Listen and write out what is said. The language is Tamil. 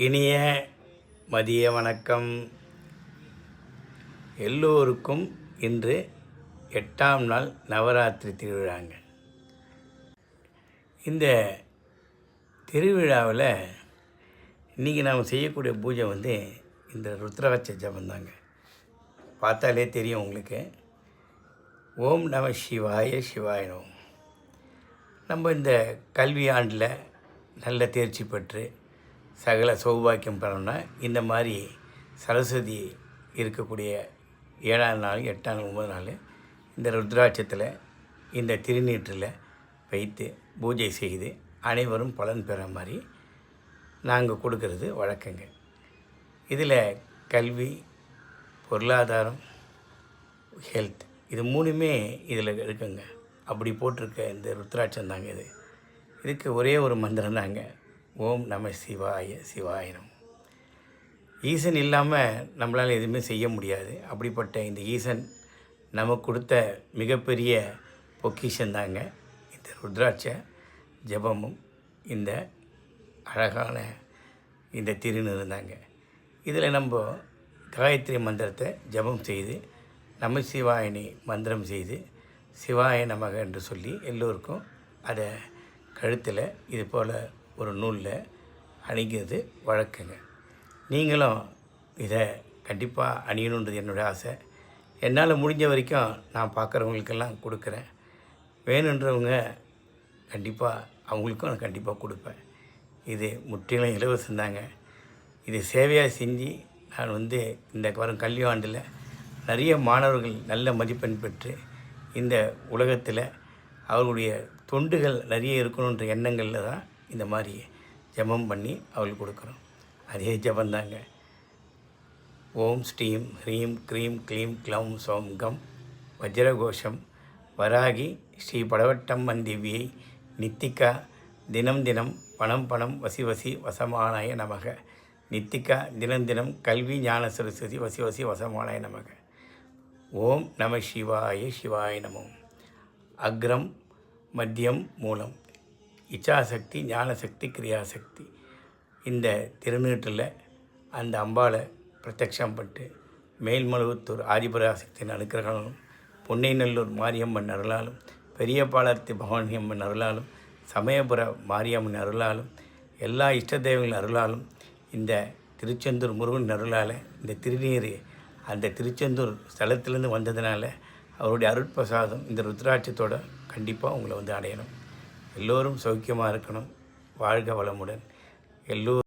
இனிய மதிய வணக்கம். எல்லோருக்கும் இன்று எட்டாம் நாள் நவராத்திரி திருவிழாங்க. இந்த திருவிழாவில் இன்றைக்கி நாம் செய்யக்கூடிய பூஜை வந்து இந்த ருத்ராட்ச ஜபந்தாங்க. பார்த்தாலே தெரியும் உங்களுக்கு. ஓம் நம சிவாய சிவாய நம்ம இந்த கல்வி ஆண்டில் நல்ல தேர்ச்சி பெற்று சகல சௌபாக்கியம் பெறணும்னா இந்த மாதிரி சரஸ்வதி இருக்கக்கூடிய ஏழாம் நாள் எட்டாம் நாள் ஒன்பது நாள் இந்த ருத்ராட்சத்தில் இந்த திருநீற்றில் வைத்து பூஜை செய்து அனைவரும் பலன் பெற மாதிரி நாங்கள் கொடுக்கறது வழக்கங்க இதில் கல்வி பொருளாதாரம் ஹெல்த் இது மூணுமே இதில் இருக்குங்க. அப்படி போட்டிருக்க இந்த ருத்ராட்சம் தாங்க இது. இதுக்கு ஒரே ஒரு மந்திரம் தாங்க ஓம் நம சிவாய சிவாயனம் ஈசன் இல்லாமல் நம்மளால் எதுவுமே செய்ய முடியாது. அப்படிப்பட்ட இந்த ஈசன் நமக்கு கொடுத்த மிகப்பெரிய பொக்கிஷன் தாங்க இந்த ருத்ராட்ச ஜபமும் இந்த அழகான இந்த திருநீருந்தாங்க இதில் நம்ம காயத்ரி மந்திரத்தை ஜபம் செய்து நம சிவாயனி மந்திரம் செய்து சிவாய நமக என்று சொல்லி எல்லோருக்கும் அதை கழுத்தில் இது போல் ஒரு நூலில் அணிகிறது வழக்கங்க. நீங்களும் இதை கண்டிப்பாக அணியணுன்றது என்னுடைய ஆசை. என்னால் முடிஞ்ச வரைக்கும் நான் பார்க்குறவங்களுக்கெல்லாம் கொடுக்குறேன். வேணுன்றவங்க கண்டிப்பாக அவங்களுக்கும் நான் கண்டிப்பாக கொடுப்பேன். இது முற்றிலும் இலவசம் தாங்க. இது சேவையாக செஞ்சு நான் வந்து இந்த வரும் கல்வி ஆண்டில் நிறைய மாணவர்கள் நல்ல மதிப்பெண் பெற்று இந்த உலகத்தில் அவர்களுடைய தொண்டுகள் நிறைய இருக்கணுன்ற எண்ணங்களில் தான் இந்த மாதிரி ஜபம் பண்ணி அவள் கொடுக்குறோம் அதே ஜபந்தாங்க ஓம் ஸ்ரீம் ஹ்ரீம் க்ரீம் க்ளீம் க்ளம் சோம் கம் வஜ்ரகோஷம் வராகி ஸ்ரீ படவட்டம்மன் திவ்யை நித்திகா தினம் தினம் பணம் பணம் வசி வசி வசமானாய நமக. நித்திகா தினம் தினம் கல்வி ஞான சரஸ்வதி வசி வசி வசமானாய நமக. ஓம் நம சிவாய சிவாய நமம் அக்ரம் மத்தியம் மூலம். இச்சாசக்தி ஞானசக்தி கிரியாசக்தி. இந்த திருநீட்டில் அந்த அம்பாவை பிரத்யக்ஷம் பட்டு மேல்மருவத்தூர் ஆதிபராசக்தியின் அனுக்கிரகங்களும் பொன்னைநல்லூர் மாரியம்மன் அருளாலும் பெரியபாளர்த்தி பவானி அம்மன் அருளாலும் சமயபுர மாரியம்மன் அருளாலும் எல்லா இஷ்ட தெய்வங்களின் அருளாலும் இந்த திருச்செந்தூர் முருகன் அருளால் இந்த திருநீர் அந்த திருச்செந்தூர் ஸ்தலத்திலேருந்து வந்ததுனால அவருடைய அருட்பிரசாதம் இந்த ருத்ராட்சத்தோட கண்டிப்பாக உங்களை வந்து அடையணும். எல்லோரும் சௌக்கியமாக இருக்கணும். வாழ்க வளமுடன். எல்லோரும்